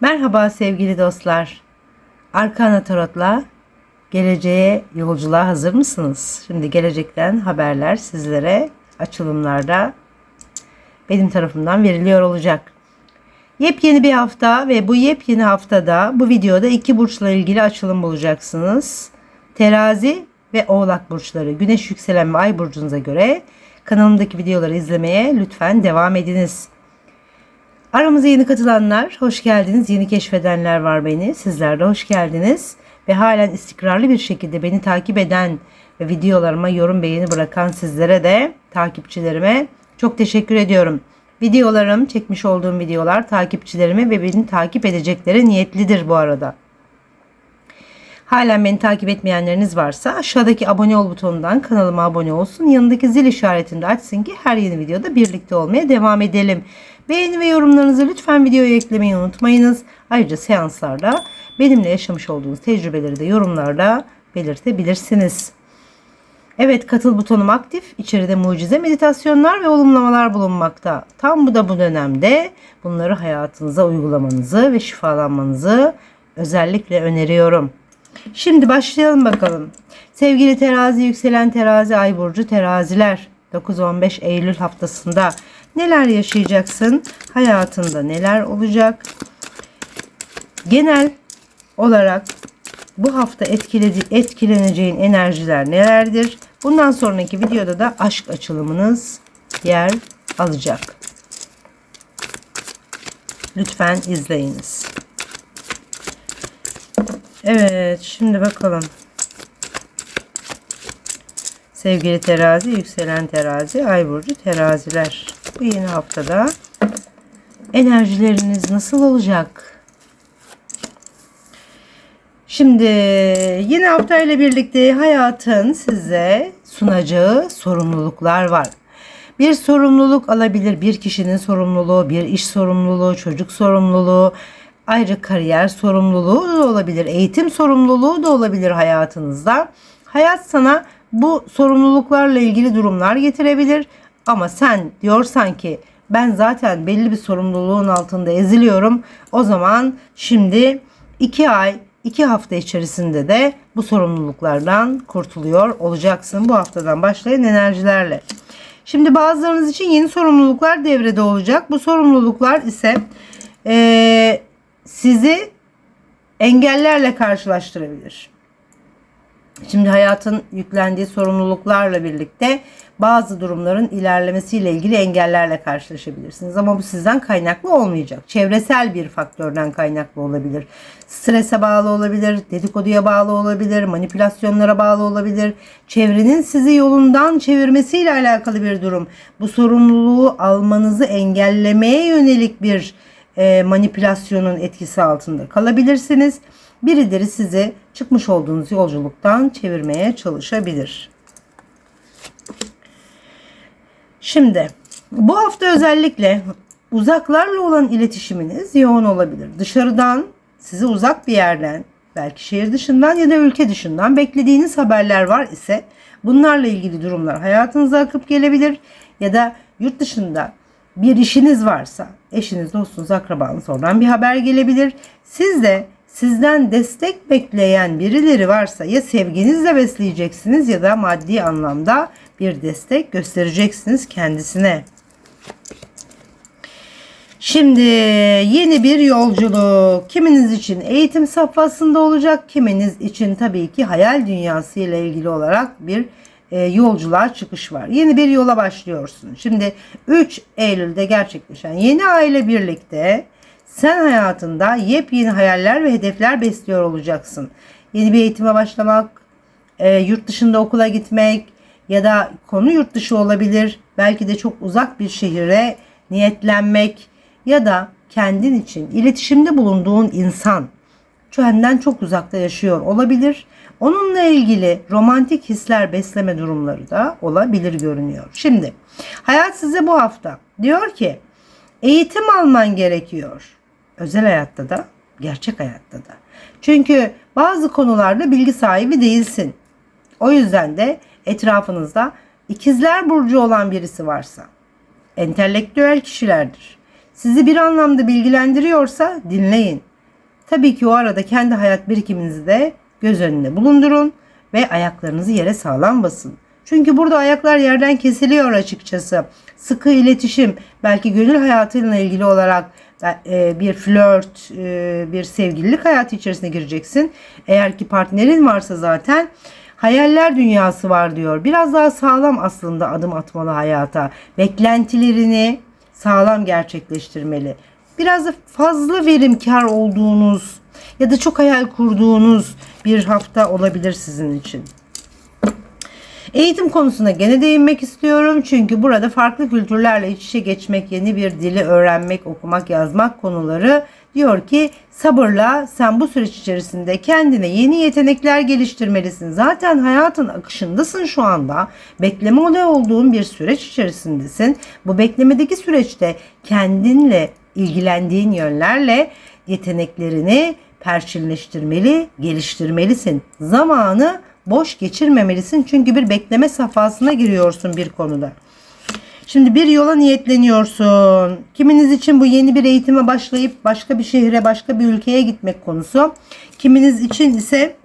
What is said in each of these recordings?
Merhaba sevgili dostlar. Arkana Tarot'la geleceğe yolculuğa hazır mısınız? Şimdi gelecekten haberler sizlere açılımlarda benim tarafımdan veriliyor olacak. Yepyeni bir hafta ve bu yepyeni haftada bu videoda iki burçla ilgili açılım bulacaksınız. Terazi ve Oğlak burçları Güneş yükselen ve Ay burcunuza göre kanalımdaki videoları izlemeye lütfen devam ediniz. Aramıza yeni katılanlar hoş geldiniz. Yeni keşfedenler var beni. Sizler de hoş geldiniz. Ve halen istikrarlı bir şekilde beni takip eden ve videolarıma yorum beğeni bırakan sizlere de takipçilerime çok teşekkür ediyorum. Videolarım, çekmiş olduğum videolar takipçilerime ve beni takip edeceklere niyetlidir bu arada. Halen beni takip etmeyenleriniz varsa aşağıdaki abone ol butonundan kanalıma abone olsun. Yanındaki zil işaretini de açsın ki her yeni videoda birlikte olmaya devam edelim. Beğeni ve yorumlarınızı lütfen videoya eklemeyi unutmayınız. Ayrıca seanslarda benimle yaşamış olduğunuz tecrübeleri de yorumlarda belirtebilirsiniz. Evet katıl butonum aktif. İçeride mucize meditasyonlar ve olumlamalar bulunmakta. Tam bu da bu dönemde bunları hayatınıza uygulamanızı ve şifalanmanızı özellikle öneriyorum. Şimdi başlayalım bakalım. Sevgili terazi, yükselen terazi, ay burcu teraziler. 9-15 Eylül haftasında neler yaşayacaksın? Hayatında neler olacak? Genel olarak bu hafta etkiledi, etkileneceğin enerjiler nelerdir? Bundan sonraki videoda da aşk açılımınız yer alacak. Lütfen izleyiniz. Evet, şimdi bakalım. Sevgili terazi, yükselen terazi, ay burcu teraziler. Bu yeni haftada enerjileriniz nasıl olacak? Şimdi yeni hafta ile birlikte hayatın size sunacağı sorumluluklar var. Bir sorumluluk alabilir. Bir kişinin sorumluluğu, bir iş sorumluluğu, çocuk sorumluluğu, ayrı kariyer sorumluluğu da olabilir. Eğitim sorumluluğu da olabilir hayatınızda. Hayat sana bu sorumluluklarla ilgili durumlar getirebilir. Ama sen diyorsan ki ben zaten belli bir sorumluluğun altında eziliyorum. O zaman şimdi iki ay, iki hafta içerisinde de bu sorumluluklardan kurtuluyor olacaksın. Bu haftadan başlayan enerjilerle. Şimdi bazılarınız için yeni sorumluluklar devrede olacak. Bu sorumluluklar ise ee, sizi engellerle karşılaştırabilir. Şimdi hayatın yüklendiği sorumluluklarla birlikte bazı durumların ilerlemesiyle ilgili engellerle karşılaşabilirsiniz. Ama bu sizden kaynaklı olmayacak. Çevresel bir faktörden kaynaklı olabilir. Strese bağlı olabilir, dedikoduya bağlı olabilir, manipülasyonlara bağlı olabilir. Çevrenin sizi yolundan çevirmesiyle alakalı bir durum. Bu sorumluluğu almanızı engellemeye yönelik bir e, manipülasyonun etkisi altında kalabilirsiniz. Birileri sizi çıkmış olduğunuz yolculuktan çevirmeye çalışabilir. Şimdi bu hafta özellikle uzaklarla olan iletişiminiz yoğun olabilir. Dışarıdan sizi uzak bir yerden belki şehir dışından ya da ülke dışından beklediğiniz haberler var ise bunlarla ilgili durumlar hayatınıza akıp gelebilir ya da yurt dışında bir işiniz varsa eşiniz, dostunuz, akrabanız oradan bir haber gelebilir. Siz de sizden destek bekleyen birileri varsa ya sevginizle besleyeceksiniz ya da maddi anlamda bir destek göstereceksiniz kendisine. Şimdi yeni bir yolculuk. Kiminiz için eğitim safhasında olacak, kiminiz için tabii ki hayal dünyası ile ilgili olarak bir e, yolculuğa çıkış var. Yeni bir yola başlıyorsun. Şimdi 3 Eylül'de gerçekleşen yeni aile birlikte sen hayatında yepyeni hayaller ve hedefler besliyor olacaksın. Yeni bir eğitime başlamak, e, yurt dışında okula gitmek ya da konu yurt dışı olabilir. Belki de çok uzak bir şehire niyetlenmek ya da kendin için iletişimde bulunduğun insan senden çok uzakta yaşıyor olabilir. Onunla ilgili romantik hisler besleme durumları da olabilir görünüyor. Şimdi hayat size bu hafta diyor ki eğitim alman gerekiyor. Özel hayatta da, gerçek hayatta da. Çünkü bazı konularda bilgi sahibi değilsin. O yüzden de etrafınızda ikizler burcu olan birisi varsa entelektüel kişilerdir. Sizi bir anlamda bilgilendiriyorsa dinleyin. Tabii ki o arada kendi hayat birikiminizi de göz önünde bulundurun ve ayaklarınızı yere sağlam basın. Çünkü burada ayaklar yerden kesiliyor açıkçası. Sıkı iletişim, belki gönül hayatıyla ilgili olarak e, bir flört, e, bir sevgililik hayatı içerisine gireceksin. Eğer ki partnerin varsa zaten hayaller dünyası var diyor. Biraz daha sağlam aslında adım atmalı hayata. Beklentilerini sağlam gerçekleştirmeli. Biraz da fazla verimkar olduğunuz ya da çok hayal kurduğunuz bir hafta olabilir sizin için. Eğitim konusuna gene değinmek istiyorum. Çünkü burada farklı kültürlerle iç içe geçmek, yeni bir dili öğrenmek, okumak, yazmak konuları diyor ki sabırla sen bu süreç içerisinde kendine yeni yetenekler geliştirmelisin. Zaten hayatın akışındasın şu anda. Bekleme oluyor olduğun bir süreç içerisindesin. Bu beklemedeki süreçte kendinle ilgilendiğin yönlerle yeteneklerini perçinleştirmeli, geliştirmelisin. Zamanı boş geçirmemelisin çünkü bir bekleme safhasına giriyorsun bir konuda. Şimdi bir yola niyetleniyorsun. Kiminiz için bu yeni bir eğitime başlayıp başka bir şehre, başka bir ülkeye gitmek konusu. Kiminiz için ise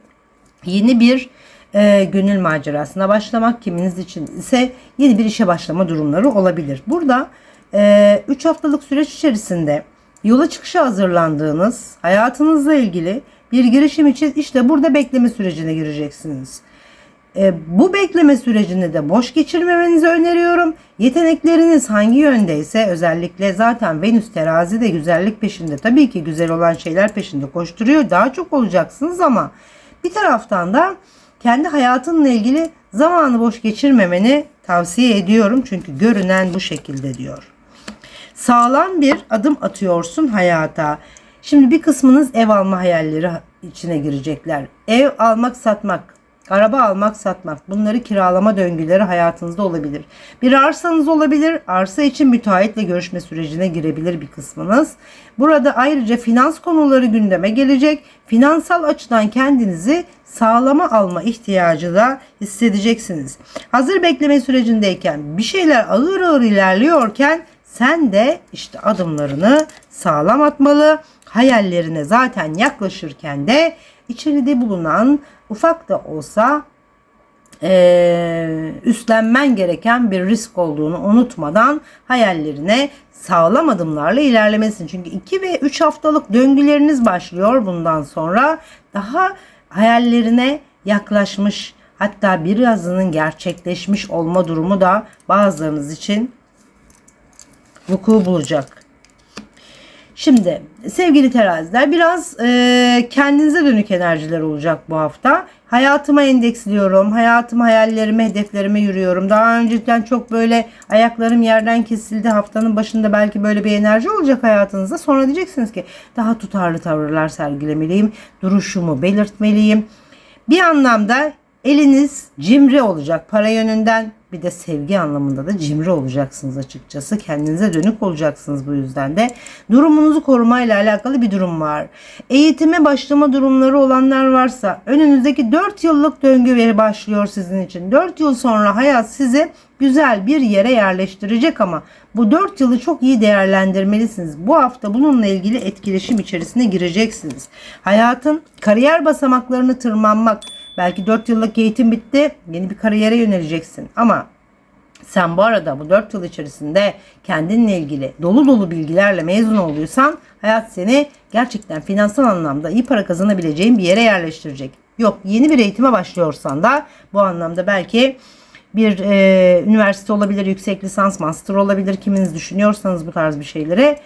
yeni bir e, gönül macerasına başlamak. Kiminiz için ise yeni bir işe başlama durumları olabilir. Burada 3 e, haftalık süreç içerisinde yola çıkışa hazırlandığınız hayatınızla ilgili bir girişim için işte burada bekleme sürecine gireceksiniz. E, bu bekleme sürecini de boş geçirmemenizi öneriyorum. Yetenekleriniz hangi yöndeyse özellikle zaten Venüs terazi de güzellik peşinde. Tabii ki güzel olan şeyler peşinde koşturuyor. Daha çok olacaksınız ama bir taraftan da kendi hayatınla ilgili zamanı boş geçirmemeni tavsiye ediyorum. Çünkü görünen bu şekilde diyor. Sağlam bir adım atıyorsun hayata. Şimdi bir kısmınız ev alma hayalleri içine girecekler. Ev almak satmak, araba almak satmak bunları kiralama döngüleri hayatınızda olabilir. Bir arsanız olabilir. Arsa için müteahhitle görüşme sürecine girebilir bir kısmınız. Burada ayrıca finans konuları gündeme gelecek. Finansal açıdan kendinizi sağlama alma ihtiyacı da hissedeceksiniz. Hazır bekleme sürecindeyken bir şeyler ağır ağır ilerliyorken sen de işte adımlarını sağlam atmalı. Hayallerine zaten yaklaşırken de içeride bulunan ufak da olsa e, üstlenmen gereken bir risk olduğunu unutmadan hayallerine sağlam adımlarla ilerlemesin. Çünkü 2 ve 3 haftalık döngüleriniz başlıyor bundan sonra. Daha hayallerine yaklaşmış hatta birazının gerçekleşmiş olma durumu da bazılarınız için vuku bulacak. Şimdi sevgili teraziler biraz e, kendinize dönük enerjiler olacak bu hafta. Hayatıma endeksliyorum. Hayatıma, hayallerime, hedeflerime yürüyorum. Daha önceden çok böyle ayaklarım yerden kesildi. Haftanın başında belki böyle bir enerji olacak hayatınızda. Sonra diyeceksiniz ki daha tutarlı tavırlar sergilemeliyim. Duruşumu belirtmeliyim. Bir anlamda eliniz cimri olacak. Para yönünden bir de sevgi anlamında da cimri olacaksınız açıkçası. Kendinize dönük olacaksınız bu yüzden de. Durumunuzu korumayla alakalı bir durum var. Eğitime başlama durumları olanlar varsa önünüzdeki 4 yıllık döngü veri başlıyor sizin için. 4 yıl sonra hayat sizi güzel bir yere yerleştirecek ama bu 4 yılı çok iyi değerlendirmelisiniz. Bu hafta bununla ilgili etkileşim içerisine gireceksiniz. Hayatın kariyer basamaklarını tırmanmak, Belki 4 yıllık eğitim bitti. Yeni bir kariyere yöneleceksin. Ama sen bu arada bu 4 yıl içerisinde kendinle ilgili dolu dolu bilgilerle mezun olduysan hayat seni gerçekten finansal anlamda iyi para kazanabileceğin bir yere yerleştirecek. Yok yeni bir eğitime başlıyorsan da bu anlamda belki bir e, üniversite olabilir, yüksek lisans, master olabilir kiminiz düşünüyorsanız bu tarz bir şeylere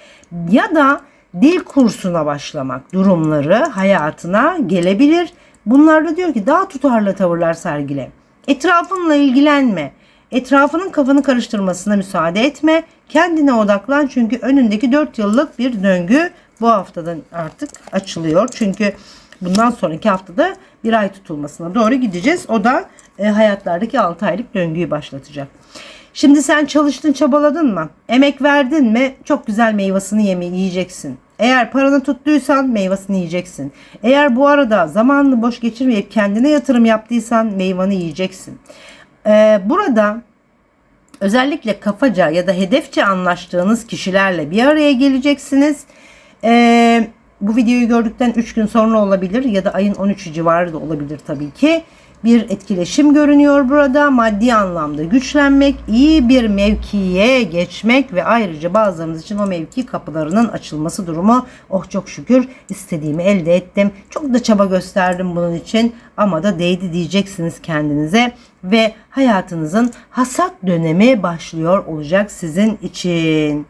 ya da dil kursuna başlamak durumları hayatına gelebilir. Bunlarda diyor ki daha tutarlı tavırlar sergile. Etrafınla ilgilenme. Etrafının kafanı karıştırmasına müsaade etme. Kendine odaklan çünkü önündeki 4 yıllık bir döngü bu haftadan artık açılıyor. Çünkü bundan sonraki haftada bir ay tutulmasına doğru gideceğiz. O da e, hayatlardaki 6 aylık döngüyü başlatacak. Şimdi sen çalıştın çabaladın mı? Emek verdin mi? Çok güzel meyvasını yeme yiyeceksin. Eğer paranı tuttuysan meyvasını yiyeceksin. Eğer bu arada zamanını boş geçirmeyip kendine yatırım yaptıysan meyvanı yiyeceksin. Ee, burada özellikle kafaca ya da hedefçe anlaştığınız kişilerle bir araya geleceksiniz. Ee, bu videoyu gördükten 3 gün sonra olabilir ya da ayın 13'ü civarı da olabilir tabii ki. Bir etkileşim görünüyor burada. Maddi anlamda güçlenmek, iyi bir mevkiye geçmek ve ayrıca bazılarımız için o mevki kapılarının açılması durumu. Oh çok şükür istediğimi elde ettim. Çok da çaba gösterdim bunun için ama da değdi diyeceksiniz kendinize ve hayatınızın hasat dönemi başlıyor olacak sizin için.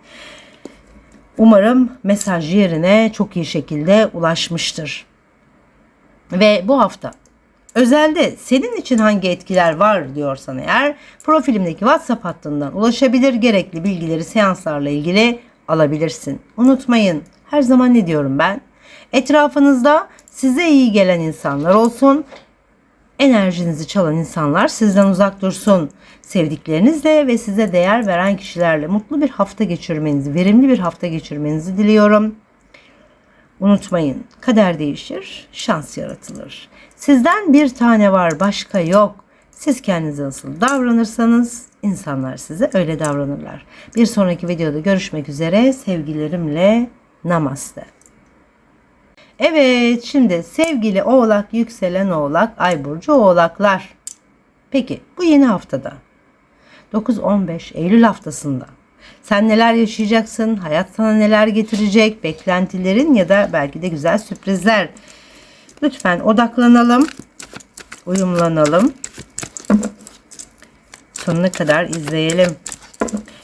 Umarım mesaj yerine çok iyi şekilde ulaşmıştır. Ve bu hafta özelde senin için hangi etkiler var diyorsan eğer profilimdeki WhatsApp hattından ulaşabilir gerekli bilgileri seanslarla ilgili alabilirsin. Unutmayın her zaman ne diyorum ben? Etrafınızda size iyi gelen insanlar olsun. Enerjinizi çalan insanlar sizden uzak dursun. Sevdiklerinizle ve size değer veren kişilerle mutlu bir hafta geçirmenizi, verimli bir hafta geçirmenizi diliyorum. Unutmayın, kader değişir, şans yaratılır. Sizden bir tane var, başka yok. Siz kendinize nasıl davranırsanız insanlar size öyle davranırlar. Bir sonraki videoda görüşmek üzere. Sevgilerimle namaste. Evet şimdi sevgili oğlak, yükselen oğlak, ay burcu oğlaklar. Peki bu yeni haftada 9-15 Eylül haftasında sen neler yaşayacaksın? Hayat sana neler getirecek? Beklentilerin ya da belki de güzel sürprizler. Lütfen odaklanalım. Uyumlanalım. Sonuna kadar izleyelim.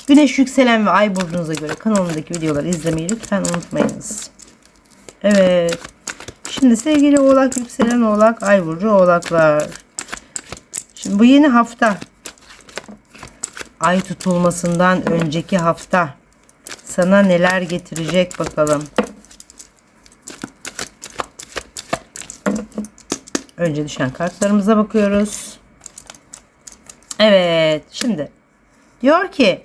Güneş yükselen ve ay burcunuza göre kanalımdaki videoları izlemeyi lütfen unutmayınız. Evet. Şimdi sevgili oğlak yükselen oğlak ay burcu oğlaklar. Şimdi bu yeni hafta ay tutulmasından önceki hafta sana neler getirecek bakalım. Önce düşen kartlarımıza bakıyoruz. Evet, şimdi diyor ki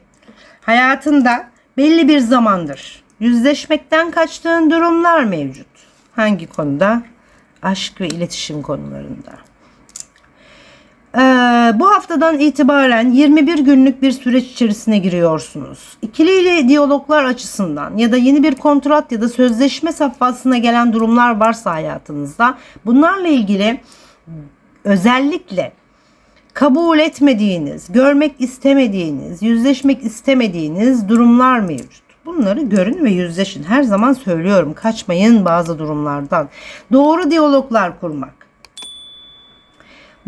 hayatında belli bir zamandır yüzleşmekten kaçtığın durumlar mevcut. Hangi konuda? Aşk ve iletişim konularında. Ee, bu haftadan itibaren 21 günlük bir süreç içerisine giriyorsunuz. İkili diyaloglar açısından ya da yeni bir kontrat ya da sözleşme safhasına gelen durumlar varsa hayatınızda bunlarla ilgili özellikle kabul etmediğiniz, görmek istemediğiniz, yüzleşmek istemediğiniz durumlar mevcut. Bunları görün ve yüzleşin. Her zaman söylüyorum kaçmayın bazı durumlardan. Doğru diyaloglar kurmak.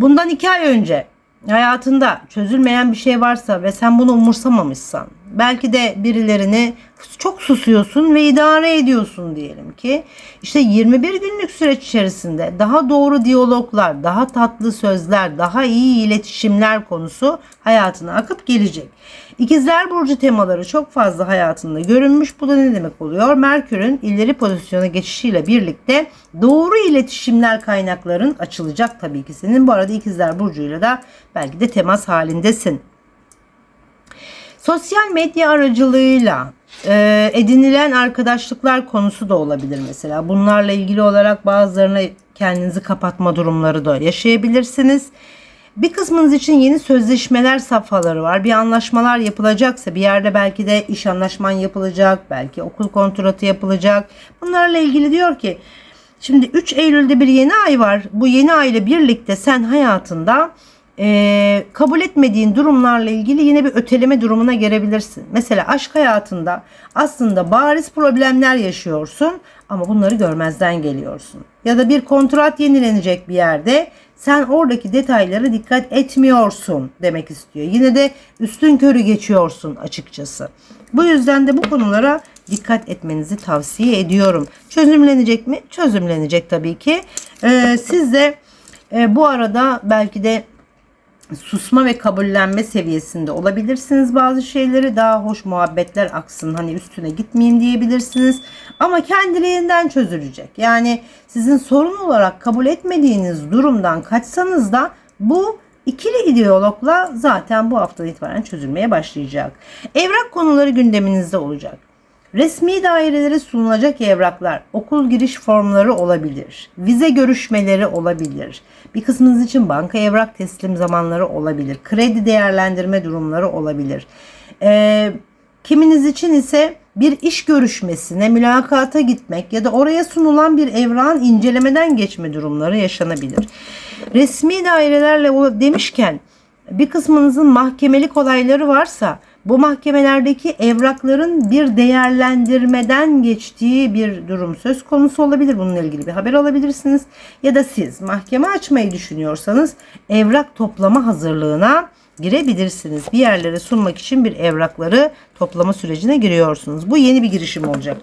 Bundan iki ay önce hayatında çözülmeyen bir şey varsa ve sen bunu umursamamışsan belki de birilerini çok susuyorsun ve idare ediyorsun diyelim ki işte 21 günlük süreç içerisinde daha doğru diyaloglar, daha tatlı sözler, daha iyi iletişimler konusu hayatına akıp gelecek. İkizler Burcu temaları çok fazla hayatında görünmüş. Bu da ne demek oluyor? Merkür'ün ileri pozisyona geçişiyle birlikte doğru iletişimler kaynakların açılacak tabii ki senin. Bu arada İkizler Burcu'yla da belki de temas halindesin. Sosyal medya aracılığıyla e, edinilen arkadaşlıklar konusu da olabilir mesela. Bunlarla ilgili olarak bazılarına kendinizi kapatma durumları da yaşayabilirsiniz. Bir kısmınız için yeni sözleşmeler safhaları var. Bir anlaşmalar yapılacaksa bir yerde belki de iş anlaşman yapılacak, belki okul kontratı yapılacak. Bunlarla ilgili diyor ki şimdi 3 Eylül'de bir yeni ay var. Bu yeni ay ile birlikte sen hayatında e, kabul etmediğin durumlarla ilgili yine bir öteleme durumuna gelebilirsin. Mesela aşk hayatında aslında bariz problemler yaşıyorsun ama bunları görmezden geliyorsun. Ya da bir kontrat yenilenecek bir yerde sen oradaki detaylara dikkat etmiyorsun demek istiyor. Yine de üstün körü geçiyorsun açıkçası. Bu yüzden de bu konulara dikkat etmenizi tavsiye ediyorum. Çözümlenecek mi? Çözümlenecek tabii ki. Ee, siz de e, bu arada belki de susma ve kabullenme seviyesinde olabilirsiniz bazı şeyleri. Daha hoş muhabbetler aksın hani üstüne gitmeyeyim diyebilirsiniz. Ama kendiliğinden çözülecek. Yani sizin sorun olarak kabul etmediğiniz durumdan kaçsanız da bu ikili ideologla zaten bu haftadan itibaren çözülmeye başlayacak. Evrak konuları gündeminizde olacak. Resmi dairelere sunulacak evraklar, okul giriş formları olabilir, vize görüşmeleri olabilir. Bir kısmınız için banka evrak teslim zamanları olabilir, kredi değerlendirme durumları olabilir. Ee, kiminiz için ise bir iş görüşmesine, mülakata gitmek ya da oraya sunulan bir evran incelemeden geçme durumları yaşanabilir. Resmi dairelerle demişken bir kısmınızın mahkemelik olayları varsa bu mahkemelerdeki evrakların bir değerlendirmeden geçtiği bir durum söz konusu olabilir. Bununla ilgili bir haber alabilirsiniz. Ya da siz mahkeme açmayı düşünüyorsanız evrak toplama hazırlığına girebilirsiniz. Bir yerlere sunmak için bir evrakları toplama sürecine giriyorsunuz. Bu yeni bir girişim olacak.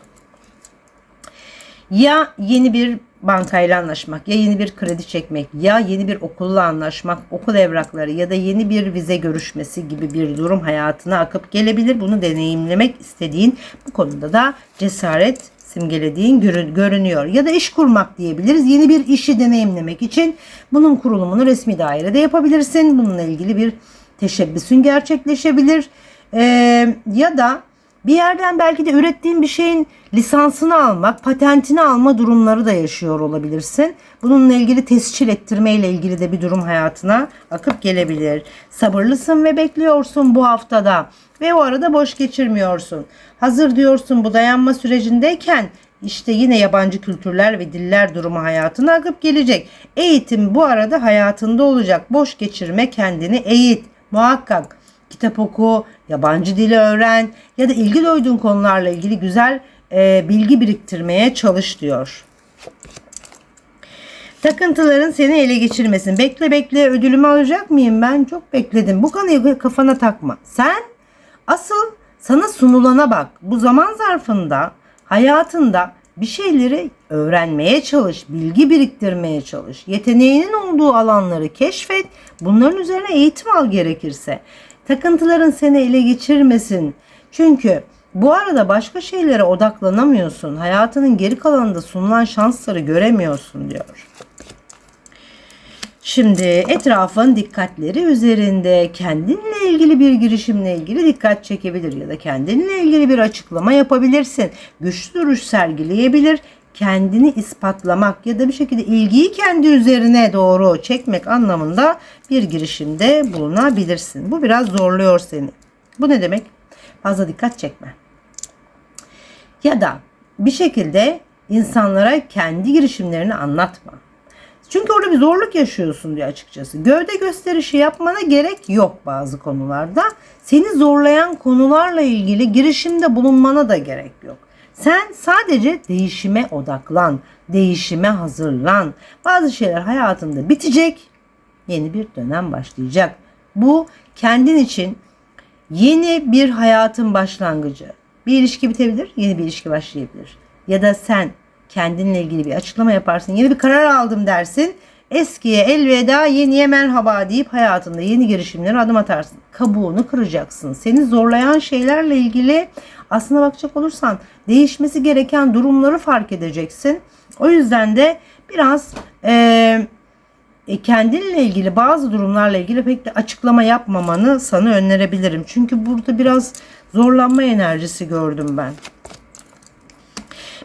Ya yeni bir bankayla anlaşmak, ya yeni bir kredi çekmek, ya yeni bir okulla anlaşmak, okul evrakları ya da yeni bir vize görüşmesi gibi bir durum hayatına akıp gelebilir. Bunu deneyimlemek istediğin bu konuda da cesaret simgelediğin görü- görünüyor. Ya da iş kurmak diyebiliriz. Yeni bir işi deneyimlemek için bunun kurulumunu resmi dairede yapabilirsin. Bununla ilgili bir teşebbüsün gerçekleşebilir. Ee, ya da bir yerden belki de ürettiğin bir şeyin lisansını almak, patentini alma durumları da yaşıyor olabilirsin. Bununla ilgili tescil ettirme ile ilgili de bir durum hayatına akıp gelebilir. Sabırlısın ve bekliyorsun bu haftada ve o arada boş geçirmiyorsun. Hazır diyorsun bu dayanma sürecindeyken işte yine yabancı kültürler ve diller durumu hayatına akıp gelecek. Eğitim bu arada hayatında olacak. Boş geçirme kendini eğit. Muhakkak kitap oku, yabancı dili öğren ya da ilgi duyduğun konularla ilgili güzel e, bilgi biriktirmeye çalış diyor. Takıntıların seni ele geçirmesin. Bekle bekle ödülümü alacak mıyım ben? Çok bekledim. Bu konuyu kafana takma. Sen asıl sana sunulana bak. Bu zaman zarfında hayatında bir şeyleri öğrenmeye çalış, bilgi biriktirmeye çalış. Yeteneğinin olduğu alanları keşfet. Bunların üzerine eğitim al gerekirse. Takıntıların seni ele geçirmesin. Çünkü bu arada başka şeylere odaklanamıyorsun. Hayatının geri kalanında sunulan şansları göremiyorsun diyor. Şimdi etrafın dikkatleri üzerinde kendinle ilgili bir girişimle ilgili dikkat çekebilir ya da kendinle ilgili bir açıklama yapabilirsin. Güçlü duruş sergileyebilir. Kendini ispatlamak ya da bir şekilde ilgiyi kendi üzerine doğru çekmek anlamında bir girişimde bulunabilirsin. Bu biraz zorluyor seni. Bu ne demek? Fazla dikkat çekme. Ya da bir şekilde insanlara kendi girişimlerini anlatma. Çünkü orada bir zorluk yaşıyorsun diyor açıkçası. Gövde gösterişi yapmana gerek yok bazı konularda. Seni zorlayan konularla ilgili girişimde bulunmana da gerek yok. Sen sadece değişime odaklan, değişime hazırlan. Bazı şeyler hayatında bitecek, yeni bir dönem başlayacak. Bu kendin için yeni bir hayatın başlangıcı. Bir ilişki bitebilir, yeni bir ilişki başlayabilir. Ya da sen kendinle ilgili bir açıklama yaparsın. Yeni bir karar aldım dersin. Eskiye elveda yeniye merhaba deyip hayatında yeni girişimlere adım atarsın. Kabuğunu kıracaksın. Seni zorlayan şeylerle ilgili aslına bakacak olursan değişmesi gereken durumları fark edeceksin. O yüzden de biraz e, kendinle ilgili bazı durumlarla ilgili pek de açıklama yapmamanı sana önerebilirim. Çünkü burada biraz zorlanma enerjisi gördüm ben.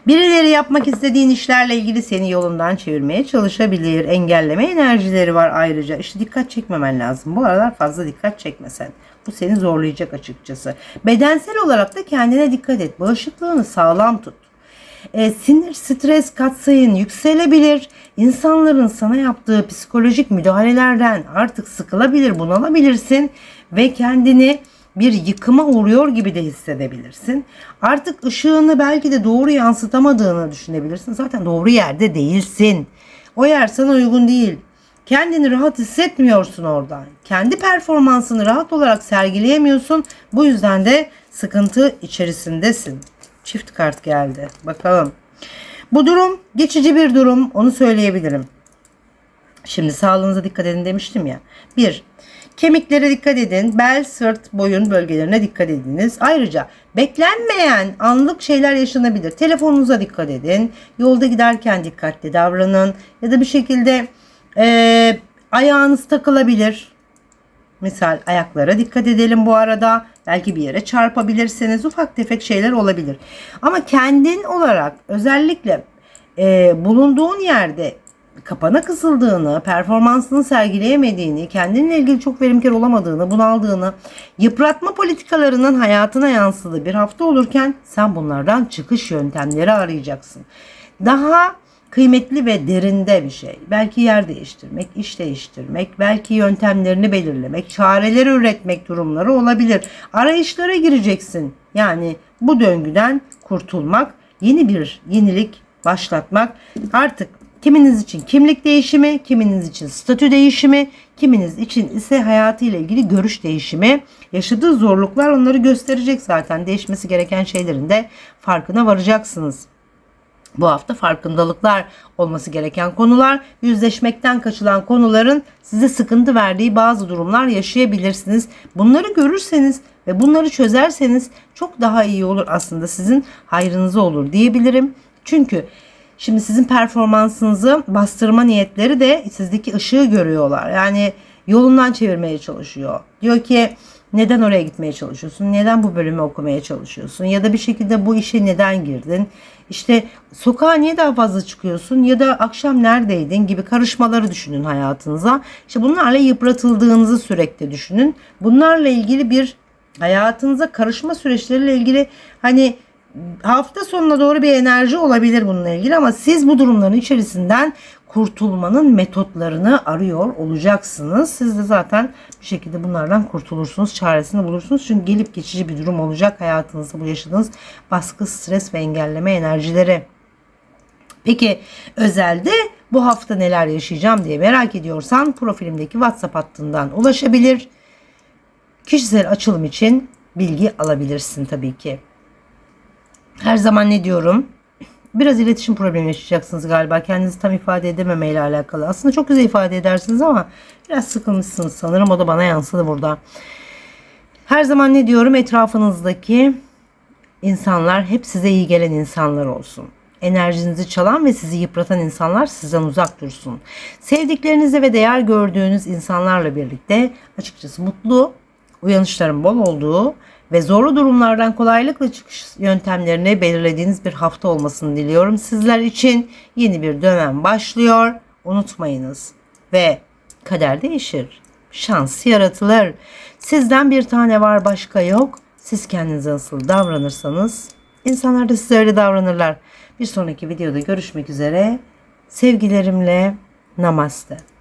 Birileri yapmak istediğin işlerle ilgili seni yolundan çevirmeye çalışabilir. Engelleme enerjileri var ayrıca. İşte dikkat çekmemen lazım. Bu aralar fazla dikkat çekmesen. Bu seni zorlayacak açıkçası. Bedensel olarak da kendine dikkat et. Bağışıklığını sağlam tut. E, sinir, stres katsayın yükselebilir. İnsanların sana yaptığı psikolojik müdahalelerden artık sıkılabilir, bunalabilirsin ve kendini bir yıkıma uğruyor gibi de hissedebilirsin. Artık ışığını belki de doğru yansıtamadığını düşünebilirsin. Zaten doğru yerde değilsin. O yer sana uygun değil. Kendini rahat hissetmiyorsun orada. Kendi performansını rahat olarak sergileyemiyorsun. Bu yüzden de sıkıntı içerisindesin. Çift kart geldi. Bakalım. Bu durum geçici bir durum. Onu söyleyebilirim. Şimdi sağlığınıza dikkat edin demiştim ya. Bir, kemiklere dikkat edin. Bel, sırt, boyun bölgelerine dikkat ediniz. Ayrıca beklenmeyen anlık şeyler yaşanabilir. Telefonunuza dikkat edin. Yolda giderken dikkatli davranın. Ya da bir şekilde e, ayağınız takılabilir. Misal ayaklara dikkat edelim bu arada. Belki bir yere çarpabilirsiniz. Ufak tefek şeyler olabilir. Ama kendin olarak özellikle e, bulunduğun yerde kapana kısıldığını, performansını sergileyemediğini, kendinle ilgili çok verimkar olamadığını, bunaldığını, yıpratma politikalarının hayatına yansıdığı bir hafta olurken sen bunlardan çıkış yöntemleri arayacaksın. Daha kıymetli ve derinde bir şey. Belki yer değiştirmek, iş değiştirmek, belki yöntemlerini belirlemek, çareleri üretmek durumları olabilir. Arayışlara gireceksin. Yani bu döngüden kurtulmak, yeni bir yenilik başlatmak. Artık kiminiz için kimlik değişimi, kiminiz için statü değişimi, kiminiz için ise hayatıyla ilgili görüş değişimi. Yaşadığı zorluklar onları gösterecek zaten. Değişmesi gereken şeylerin de farkına varacaksınız. Bu hafta farkındalıklar olması gereken konular, yüzleşmekten kaçılan konuların size sıkıntı verdiği bazı durumlar yaşayabilirsiniz. Bunları görürseniz ve bunları çözerseniz çok daha iyi olur aslında sizin hayrınıza olur diyebilirim. Çünkü şimdi sizin performansınızı bastırma niyetleri de sizdeki ışığı görüyorlar. Yani yolundan çevirmeye çalışıyor. Diyor ki neden oraya gitmeye çalışıyorsun? Neden bu bölümü okumaya çalışıyorsun? Ya da bir şekilde bu işe neden girdin? İşte sokağa niye daha fazla çıkıyorsun? Ya da akşam neredeydin gibi karışmaları düşünün hayatınıza. İşte bunlarla yıpratıldığınızı sürekli düşünün. Bunlarla ilgili bir hayatınıza karışma süreçleriyle ilgili hani hafta sonuna doğru bir enerji olabilir bununla ilgili ama siz bu durumların içerisinden kurtulmanın metotlarını arıyor olacaksınız. Siz de zaten bir şekilde bunlardan kurtulursunuz, çaresini bulursunuz. Çünkü gelip geçici bir durum olacak hayatınızda bu yaşadığınız baskı, stres ve engelleme enerjileri. Peki özelde bu hafta neler yaşayacağım diye merak ediyorsan profilimdeki WhatsApp hattından ulaşabilir. Kişisel açılım için bilgi alabilirsin tabii ki. Her zaman ne diyorum? Biraz iletişim problemi yaşayacaksınız galiba. Kendinizi tam ifade edememeyle alakalı. Aslında çok güzel ifade edersiniz ama biraz sıkılmışsınız sanırım. O da bana yansıdı burada. Her zaman ne diyorum? Etrafınızdaki insanlar hep size iyi gelen insanlar olsun. Enerjinizi çalan ve sizi yıpratan insanlar sizden uzak dursun. Sevdiklerinizle ve değer gördüğünüz insanlarla birlikte açıkçası mutlu, uyanışların bol olduğu ve zorlu durumlardan kolaylıkla çıkış yöntemlerini belirlediğiniz bir hafta olmasını diliyorum. Sizler için yeni bir dönem başlıyor. Unutmayınız ve kader değişir. Şans yaratılır. Sizden bir tane var başka yok. Siz kendinize nasıl davranırsanız insanlar da size öyle davranırlar. Bir sonraki videoda görüşmek üzere. Sevgilerimle namaste.